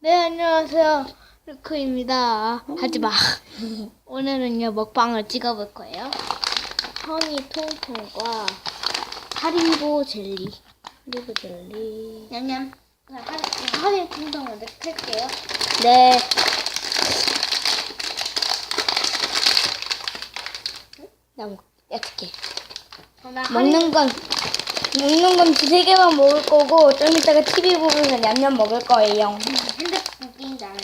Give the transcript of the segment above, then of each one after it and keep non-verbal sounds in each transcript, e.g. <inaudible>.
네, 안녕하세요. 루크입니다. 하지 마. 오늘은요, 먹방을 찍어볼 거예요. 허니 통통과 하리보 젤리. 하리보 젤리. 냠냠. 하- 허니 통통 먼저 탈게요. 네. 나 먹, 어떻게? 먹는 건, 먹는 건 두세 개만 먹을 거고, 좀 이따가 TV 보면서 냠냠 먹을 거예요. 핸드폰 게임도 안 해.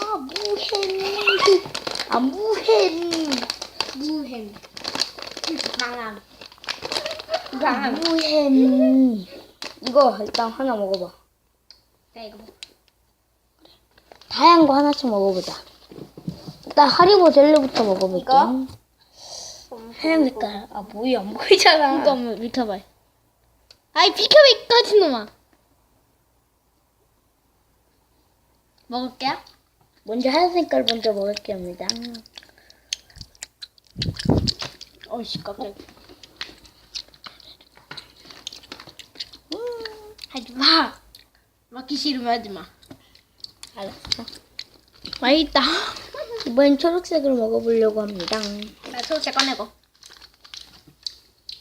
아, 무햄. 아, 무햄. 무햄. 망함. 아, 무햄. 이거 일단 하나 먹어봐. 자, 이거 먹 다양한 거 하나씩 먹어보자. 일단 하리보 젤리부터 먹어볼게요. 하얀 색깔. 아, 뭐야, 안 보이잖아. 이거 한번 밑어봐요. 아이, 비켜봐, 이 까진 놈아. 먹을게요. 먼저 하얀 색깔 먼저 먹을게요, 입니다. 어이씨, 깜짝이야. 하지 마. 먹기 싫으면 하지 마. 알았어. 맛있다. 이번엔 초록색으로 먹어보려고 합니다. 나 초록색 꺼내고.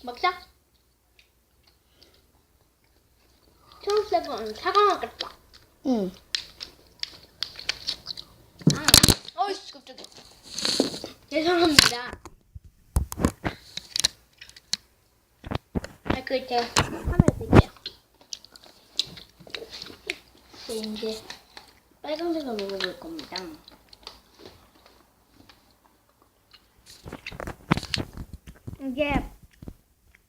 먹자. 초록색은 사과 먹겠다. 응. 아, 어이씨, 깜짝이야. 죄송합니다. 아, 그, 제가 카메라 드릴게요. 네, 이제 빨간색을 먹어볼 겁니다. 이게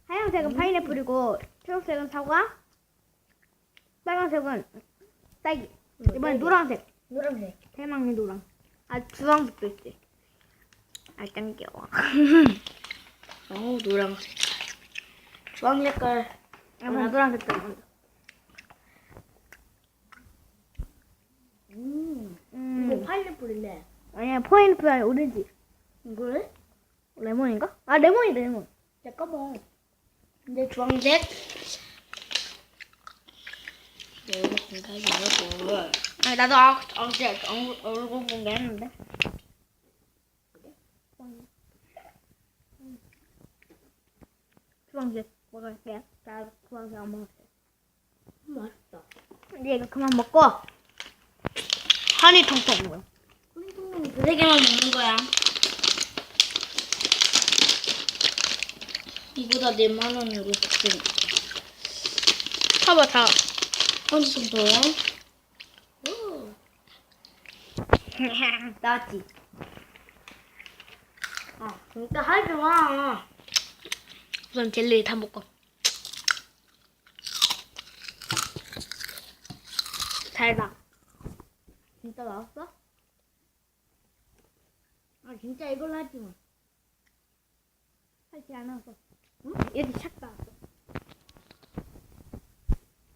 하얀색은 파인애플이고 초록색은 사과, 빨간색은 딸기. 이번엔 노란색. 노란색. 대망의 노랑. 아 주황색도 있지. 아 깜겨워. <laughs> 어, 노란색. 주황 색깔. 이번 노란색도 먼저. 음. 음. 파인애플이네. 아니야 파인애플 아니 오렌지. 이거를? 레몬인가? 아 레몬이다 레몬. 잠깐만. 근데 주황색. 노란색인가 이거 아 나도 아, 어제 얼굴 얼굴 공개 했는데. 주황색 먹을게요. 나 주황색 안 먹었어요. 맛있다. 이제 이거 그만 먹고 한이 통통 먹어. 두세 개만 먹는 거야. 이보다 4만 원으로 샀으니까. 봐봐 다. 어느 정도야? <laughs> 나왔지. 아, 진짜 하지 마. 우선 젤리 다 먹고. 달다. 진짜 나왔어? 아, 진짜 이걸로 하지 마. 하지 않았어. 응? 여기 착 나왔어.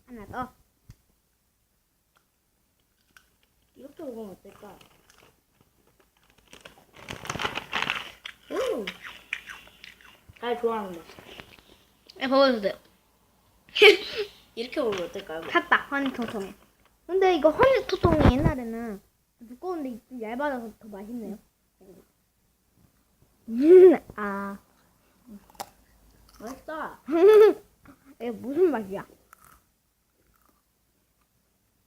하나 더. <laughs> 이렇게 먹으면 어떨까? 음. 잘 좋아하는 맛. 네, 먹어도 돼요. 이렇게 먹으면 어떨까요? 샀다. 허니통통에. 근데 이거 허니통통이 옛날에는 두꺼운데 좀 얇아져서 더 맛있네요. 음, 아. 맛있다. <laughs> 이게 무슨 맛이야?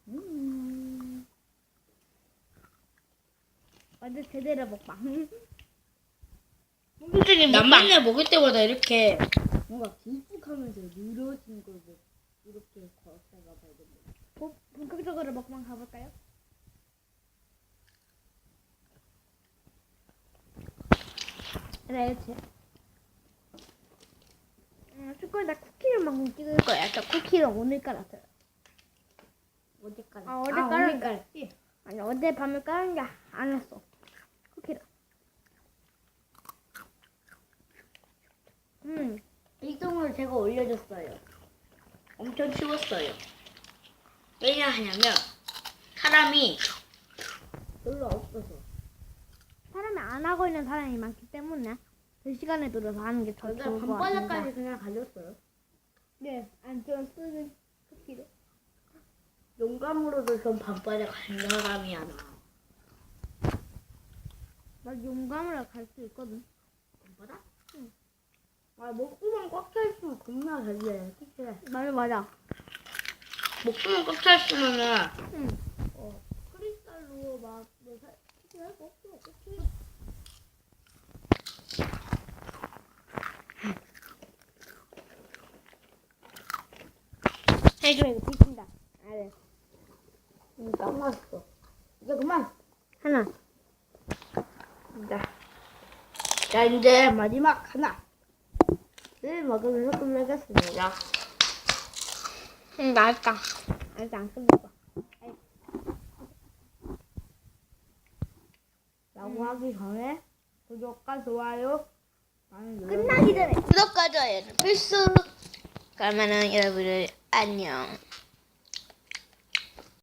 음. 완전 제대로 먹방. 본격적인 난 먹방. 맨날 먹을 때마다 이렇게 뭔가 길쭉하면서 늘어진 걸 뭐, 이렇게 걷다가 봐야겠네. 본- 본격적으로 먹방 가볼까요? 네, 그 축구에 나 쿠키를 막 찍을 거야. 저 쿠키를 오늘 깔았어요. 어제까지. 아, 어제 깔은 깔았지? 아니, 어제 밤에 깔은 게안 했어. 쿠키를. 음, 일동으로 제가 올려줬어요. 엄청 추웠어요. 왜냐 하냐면 사람이 별로 없어서. 사람이 안 하고 있는 사람이 많기 때문에 그 시간에 들어서 하는 게 더 좋을 것 같습니다. 밤바닥까지 그냥 가졌어요. 네, 안전 쓰는 쿠키를. 용 용감으로도 전 밤바다 가는 사람이야 나. 나 용감으로 갈 수 있거든. 밤바다? 응. 아 목구멍 꽉 차 있으면 겁나 잘해. 그치? 맞아 맞아. 목구멍 꽉 차 있으면은 응. 어, 크리스탈로 막 뭐, 살- 할거 없어. 그치? 해줘 이거 뒤진다. 알았어. 응, 딱 맞았어. 이제 그만. 하나. 자, 자 이제 마지막 하나. 를 먹으면서 끝내겠습니다. 응 맛있다. 아직 안 끝났어. 라고 하기 전에 구독과 좋아요 많이 눌러주세요. 끝나기 전에. 구독과 좋아요는 필수. 그러면은 여러분들 안녕.